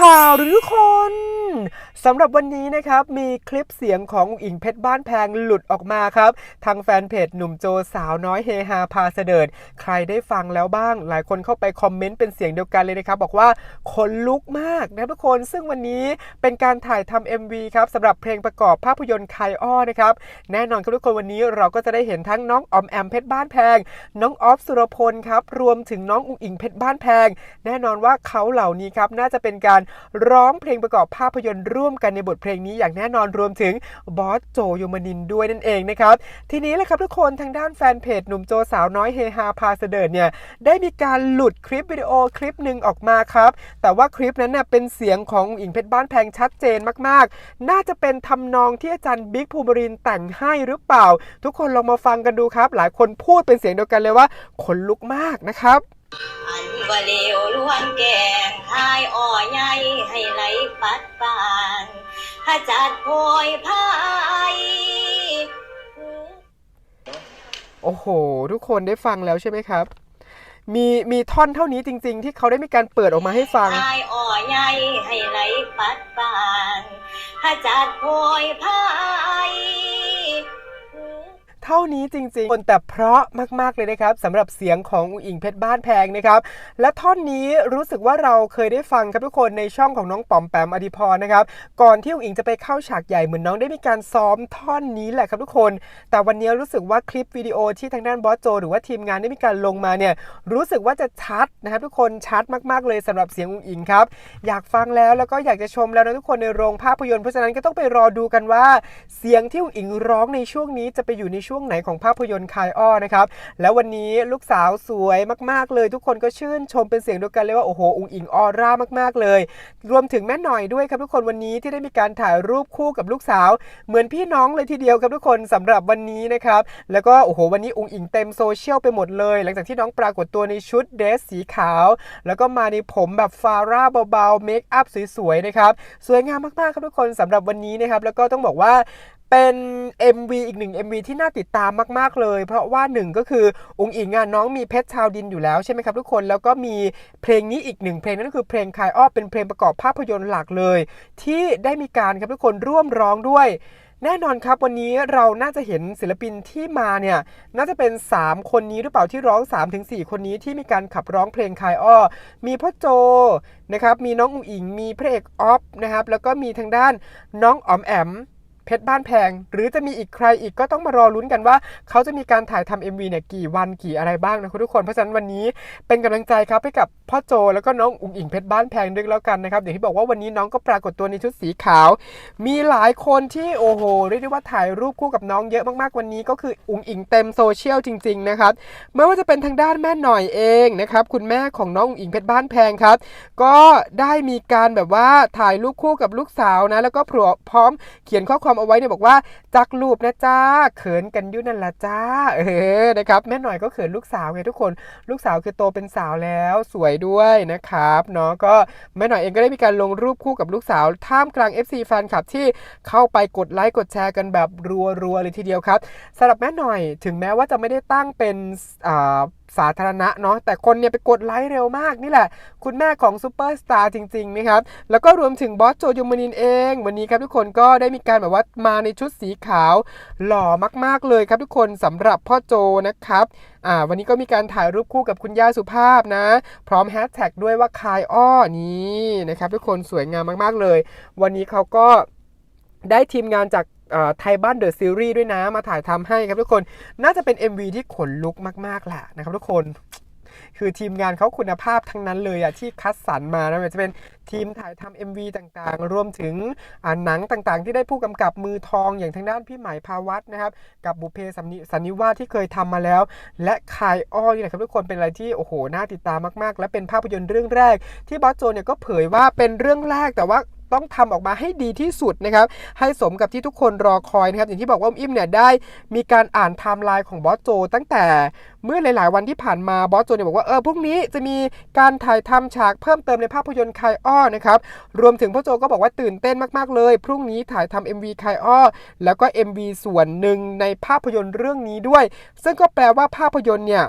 ข่าวหรือทุกคน สำหรับวันนี้นะครับมีคลิปเสียงของอุ๋งอิงเพชรบ้านแพงหลุดออกมาครับ ทางแฟนเพจหนุ่มโจสาวน้อยเฮฮาพาเสดิร์ดใครได้ฟังแล้วบ้าง หลายคนเข้าไปคอมเมนต์เป็นเสียงเดียวกันเลยนะครับ บอกว่าขนลุกมากนะทุกคนซึ่งวันนี้เป็นการถ่ายทำ MV ครับสำหรับเพลงประกอบภาพยนตร์คายอ้อนะครับแน่นอนครับทุกคนวันนี้เราก็จะได้เห็นทั้งน้องออมแอมเพชรบ้านแพง น้องออฟสุรพลครับรวมถึงน้องอุ๋งอิงเพชรบ้านแพง แน่นอนว่าเขาเหล่านี้ครับน่าจะเป็นการร้องเพลงประกอบภาพยนตร์ร่วมกันในบทเพลงนี้อย่างแน่นอนรวมถึงบอสโจโยมานินด้วยนั่นเองนะครับ ทีนี้แหละครับทุกคนทางด้านแฟนเพจหนุ่มโจสาวน้อยเฮฮาพาเสดิร์เนี่ยได้มีการหลุดคลิปวิดีโอคลิปหนึ่งออกมาครับแต่ว่าคลิปนั้นเนี่ยเป็นเสียงของอิงเพชรบ้านแพงชัดเจนมากๆ น่าจะเป็นทำนองที่อาจารย์บิ๊กภูมิรินแต่งให้หรือเปล่า ทุกคนลองมาฟังกันดูครับ หลายคนพูดเป็นเสียงเดียวกันเลยว่าขนลุกมากนะครับอันว่าเลวล้วนแกงหายอ่อใหญ่ให้ไหล ปัดปานถ้าจัดโพยพายโอ้โห ทุกคนได้ฟังแล้วใช่ไหมครับ มีมีท่อนเท่านี้จริง ๆ ที่เขาได้มีการเปิดออกมาให้ฟังหายอ่อใหญ่ให้ไหลปัดปานถ้าจัดโพยพายเท่านี้จริงๆคนแต่เพราะมากๆเลยนะครับสำหรับเสียงของอุ๋งอิงเพชรบ้านแพงนะครับและท่อนนี้รู้สึกว่าเราเคยได้ฟังครับทุกคนในช่องของน้องป๋อมแปมอดิพรนะครับก่อนที่อุ๋งอิงจะไปเข้าฉากใหญ่เหมือนน้องได้มีการซ้อมท่อนนี้แหละครับทุกคน แต่วันนี้รู้สึกว่าคลิปวิดีโอที่ทางด้านบอสโจ หรือว่าทีมงานได้มีการลงมาเนี่ยรู้สึกว่าจะชัดนะครับทุกคนชัดมากๆเลยสำหรับเสียงอุ๋งอิงครับอยากฟังแล้วแล้วก็อยากจะชมแล้วนะทุกคนในโรงภาพยนตร์เพราะฉะนั้นก็ต้องไปรอดูกันว่า เสียงที่อุ๋งอิงร้องในช่วงนี้จะไปอยู่ในช่วงงไหนของภาพยนตร์คายอ้อนะครับ แล้ววันนี้ลูกสาวสวยมากๆเลย ทุกคนก็ชื่นชมเป็นเสียงเดียวกันเลยว่าโอ้โหอุงอิงออร่ามากๆเลย รวมถึงแม่หน่อยด้วยครับทุกคนวันนี้ที่ได้มีการถ่ายรูปคู่กับลูกสาว เหมือนพี่น้องเลยทีเดียวครับทุกคนสำหรับวันนี้นะครับแล้วก็โอ้โหวันนี้อุงอิงเต็มโซเชียลไปหมดเลย หลังจากที่น้องปรากฏตัวในชุดเดรสสีขาว แล้วก็มาในผมแบบฟาร่าเบาๆเมคอัพสวยๆนะครับสวยงามมากๆครับทุกคนสำหรับวันนี้นะครับแล้วก็ต้องบอกว่า เป็น MV อีกหนึ่ง MV ที่น่าติดตามมาก ๆ เลย เพราะว่าหนึ่งก็คือองค์อิงอะน้องมีเพชรชาวดินอยู่แล้วใช่ไหมครับทุกคนแล้วก็มีเพลงนี้อีกหนึ่งเพลงนั่นก็คือเพลงคายอ้อเป็นเพลงประกอบภาพยนตร์หลักเลย ที่ได้มีการครับทุกคนร่วมร้องด้วยแน่นอนครับวันนี้เราน่าจะเห็นศิลปินที่มาเนี่ยน่าจะเป็น 3 คนนี้หรือเปล่าที่ร้อง 3-4 คนนี้ที่มีการขับร้องเพลงคายอ้อ มีพ่อโจนะครับมีน้องอุ๋งอิง มีพระเอกออฟนะครับแล้วก็มีทางด้านน้องอ๋อมแอม เพชรบ้านแพง หรือจะมีอีกใครอีกก็ต้องมารอลุ้นกันว่า เขาจะมีการถ่ายทำ MV เนี่ยกี่วันกี่อะไรบ้างนะคุณทุกคนเพราะฉะนั้นวันนี้เป็นกำลังใจครับให้กับพ่อโจแล้วก็น้องอุ๋งอิงเพชรบ้านแพงด้วยแล้วกันนะครับอย่างที่บอกว่าวันนี้น้องก็ปรากฏตัวในชุดสีขาว มีหลายคนที่โอ้โหเรียกได้ว่าถ่ายรูปคู่กับน้องเยอะมากๆวันนี้ก็คืออุ๋งอิงเต็มโซเชียลจริงๆนะครับไม่ว่าจะเป็นทางด้านแม่หน่อยเองนะครับคุณแม่ของน้องอุ๋งอิงเพชรบ้านแพงครับ ก็ได้มีการแบบว่าถ่ายรูปคู่กับลูกสาวนะแล้วก็พร้อมเขียนข้อความเอาไว้เนี่ยบอกว่าจักรูปนะจ้าเขินกันยู่นั่นละจ้าเออนะครับแม่หน่อยก็เขินลูกสาวไงทุกคนลูกสาวคือโตเป็นสาวแล้วสวยด้วยนะครับเนาะก็แม่หน่อยเองก็ได้มีการลงรูปคู่กับลูกสาวท่ามกลาง FC แฟนคลับที่เข้าไปกดไลค์กดแชร์กันแบบรัวๆเลยทีเดียวครับสำหรับแม่หน่อยถึงแม้ว่าจะไม่ได้ตั้งเป็นอ่า สาธารณะเนาะแต่คนเนี่ยไปกดไลค์เร็วมากนี่แหละ คุณแม่ของซูเปอร์สตาร์จริงๆนะครับแล้วก็รวมถึงบอสโจยมานินเอง วันนี้ครับทุกคนก็ได้มีการแบบว่ามาในชุดสีขาว หล่อมากๆเลยครับทุกคนสำหรับพ่อโจนะครับอ่าวันนี้ก็มีการถ่ายรูปคู่กับคุณย่าสุภาพนะ พร้อมแฮชแท็กด้วยว่าคายอ้อนี่นะครับทุกคนสวยงามมากๆเลย วันนี้เขาก็ได้ทีมงานจาก ไทยบ้านเดอะซีรีส์ด้วยนะ มาถ่ายทำให้ครับทุกคน น่าจะเป็น MV ที่ขนลุกมากๆแหละนะครับทุกคนคือทีมงานเขาคุณภาพทั้งนั้นเลยอะที่คัดสรรมานะม่ว่าจะเป็นทีมถ่ายทำ MV ต่างๆ รวมถึงอ่าหนังต่างๆ ที่ได้ผู้กำกับมือทองอย่างทางด้านพี่หมายภาวัตนะครับ กับบุเพสันนิสนิวาสที่เคยทำมาแล้ว และคายอ้อยนะครับทุกคนเป็นอะไรที่โอ้โหน่าติดตามมากๆ และเป็นภาพยนตร์เรื่องแรก ที่บอสโจเนี่ยก็เผยว่าเป็นเรื่องแรกแต่ว่า ต้องทำออกมาให้ดีที่สุดนะครับ ให้สมกับที่ทุกคนรอคอยนะครับ อย่างที่บอกว่าอุ้มอิ่มเนี่ยได้มีการอ่านไทม์ไลน์ของบอสโจ ตั้งแต่เมื่อหลาย ๆ วันที่ผ่านมาบอสโจเนี่ยบอกว่าเออพรุ่งนี้จะมีการถ่ายทำฉากเพิ่มเติมในภาพยนตร์คายอ้อนะครับรวมถึงพ่อโจก็บอกว่าตื่นเต้นมาก ๆ เลย พรุ่งนี้ถ่ายทำ MV คายอ้อแล้วก็ MV ส่วนหนึ่งในภาพยนตร์เรื่องนี้ด้วย ซึ่งก็แปลว่าภาพยนตร์เนี่ย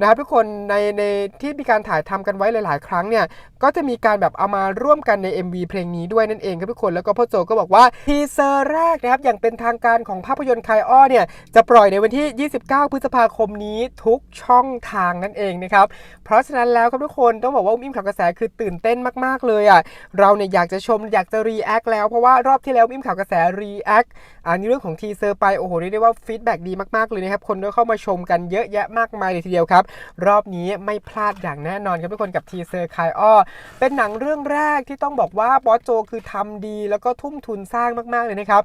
นะครับทุกคนในในที่มีการถ่ายทำกันไว้หลาย ๆ ครั้งเนี่ยก็จะมีการแบบเอามาร่วมกันใน MV เพลงนี้ด้วยนั่นเองครับทุกคนแล้วก็พ่อโจก็บอกว่าทีเซอร์แรกนะครับอย่างเป็นทางการของภาพยนตร์คายอ้อเนี่ยจะปล่อยในวันที่ 29 พฤษภาคมนี้ทุกช่องทางนั่นเองนะครับเพราะฉะนั้นแล้วครับทุกคนต้องบอกว่าอุ้มอิ่มข่าวกระแสคือตื่นเต้นมาก ๆ เลยอะเราเนี่ยอยากจะชมอยากจะรีแอคแล้วเพราะว่ารอบที่แล้วอุ้มอิ่มข่าวกระแสรีแอคอันนี้เรื่องของทีเซอร์ไปโอ้โหเรียกได้ว่าฟีดแบ็ดีมากๆเลยนะครับคนก็เข้ามาชมกันเยอะแยะมากมายเลยทีเดียวครับ รอบนี้ไม่พลาดอย่างแน่นอนครับทุกคนกับทีเซอร์คายอ้อเป็นหนังเรื่องแรกที่ต้องบอกว่าบอสโจคือทำดี แล้วก็ทุ่มทุนสร้างมากๆเลยนะครับ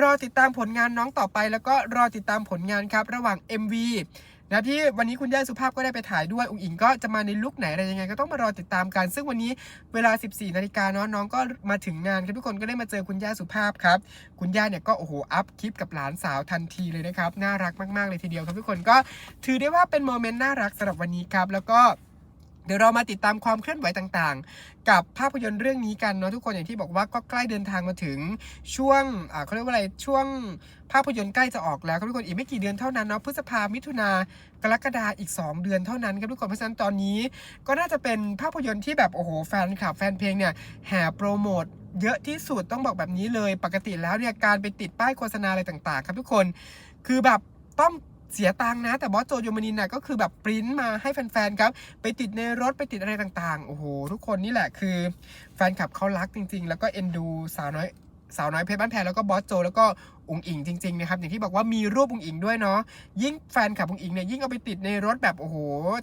รอติดตามผลงานน้องต่อไป แล้วก็รอติดตามผลงานครับระหว่าง MV นะที่วันนี้คุณย่าสุภาพก็ได้ไปถ่ายด้วยอุ๋งอิงก็จะมาในลุคไหนอะไรยังไง ก็ต้องมารอติดตามกัน ซึ่งวันนี้เวลา 14นาฬิกาเนาะน้องก็มาถึงงานครับทุกคนก็ได้มาเจอคุณย่าสุภาพครับ คุณย่าเนี่ยก็โอ้โหอัพคลิปกับหลานสาวทันทีเลยนะครับ น่ารักมาก ๆ เลยทีเดียวครับทุกคนก็ถือได้ว่าเป็นโมเมนต์น่ารักสำหรับวันนี้ครับแล้วก็ เดี๋ยวเรามาติดตามความเคลื่อนไหวต่างๆ กับภาพยนตร์เรื่องนี้กันเนาะทุกคนอย่างที่บอกว่าก็ใกล้เดินทางมาถึงช่วงเขาเรียกว่าอะไรช่วงภาพยนตร์ใกล้จะออกแล้วครับทุกคนอีกไม่กี่เดือนเท่านั้นเนาะพฤษภามิถุนากรกฎาอีก 2 เดือนเท่านั้นครับทุกคนเพราะฉะนั้นตอนนี้ ก็น่าจะเป็นภาพยนตร์ที่แบบโอ้โหแฟนคลับแฟนเพลงเนี่ยแห่โปรโมทเยอะที่สุดต้องบอกแบบนี้เลยปกติแล้วเนี่ยการไปติดป้ายโฆษณาอะไรต่างๆ ครับทุกคน คือแบบต้อง เสียตังค์นะ แต่บอสโจโยมานินน่ะก็คือแบบปริ้นมาให้แฟนๆครับ ไปติดในรถไปติดอะไรต่างๆ โอ้โห ทุกคนนี่แหละคือ แฟนคลับเขารักจริง ๆ แล้วก็เอ็นดูสาวน้อยสาวน้อยเพชรบ้านแพงแล้วก็บอสโจ แล้วก็ อุ๋งอิงจริงๆนะครับอย่างที่บอกว่ามีรูปอุ๋งอิงด้วยเนาะยิ่งแฟนคลับอุ๋งอิงเนี่ยยิ่งเอาไปติดในรถแบบโอ้โห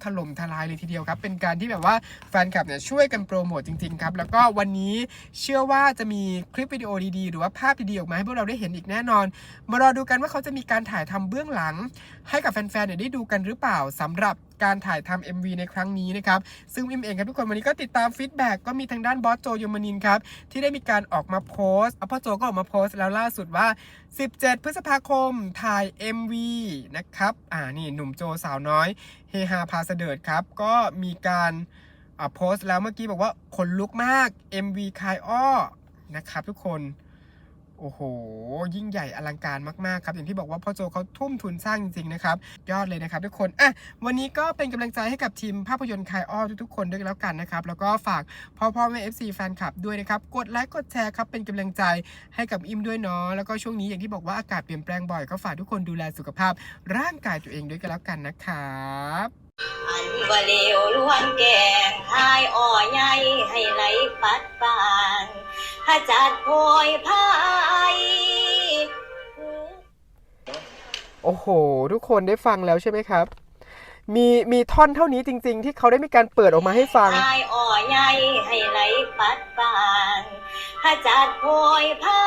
ถล่มทลายเลยทีเดียวครับ เป็นการที่แบบว่าแฟนคลับเนี่ยช่วยกันโปรโมทจริงๆครับแล้วก็วันนี้เชื่อว่าจะมีคลิปวิดีโอดีๆ หรือว่าภาพดีๆออกมาให้พวกเราได้เห็นอีกแน่นอน มารอดูกันว่าเขาจะมีการถ่ายทำเบื้องหลัง ให้กับแฟนๆเนี่ยได้ดูกันหรือเปล่าสำหรับการถ่ายทำ MV ในครั้งนี้นะครับ ซึ่งอิมเองครับทุกคนวันนี้ก็ติดตามฟีดแบ็กก็มีทางด้านบอสโจยมนินครับ ที่ได้มีการออกมาโพสต์อพ่อโจก็ออกมาโพสต์แล้วล่าสุดว่า17 พฤษภาคม ถ่าย MV นะครับ อ่า นี่ หนุ่มโจสาวน้อย เฮฮาพาเสดิร์ดครับ ก็มีการอ่าโพสต์แล้วเมื่อกี้บอกว่าขนลุกมาก MV คายอ้อ นะครับทุกคน โอ้โห ยิ่งใหญ่อลังการมากๆครับ อย่างที่บอกว่าพ่อโจเขาทุ่มทุนสร้างจริงๆนะครับ ยอดเลยนะครับทุกคน อะ วันนี้ก็เป็นกำลังใจให้กับทีมภาพยนตร์คายอ้อทุกๆคนด้วยแล้วกันนะครับ แล้วก็ฝากพ่อพ่อแม่ FC แฟนคลับด้วยนะครับ กดไลค์กดแชร์ครับ เป็นกำลังใจให้กับอิมด้วยเนาะ แล้วก็ช่วงนี้อย่างที่บอกว่าอากาศเปลี่ยนแปลงบ่อยก็ฝากทุกคนดูแลสุขภาพ ร่างกายตัวเองด้วยกันแล้วกันนะครับอันวาเลวล้วนแกงหายอ่อใหญ่ให้ไหลปัดปาน จัดโพยพายโอ้โห ทุกคนได้ฟังแล้วใช่ไหมครับ มีมีท่อนเท่านี้จริง ๆ ที่เขาได้มีการเปิดออกมาให้ฟังหายอ่อใหญ่ให้ไหลปัดปานถ้าจัดโพยพา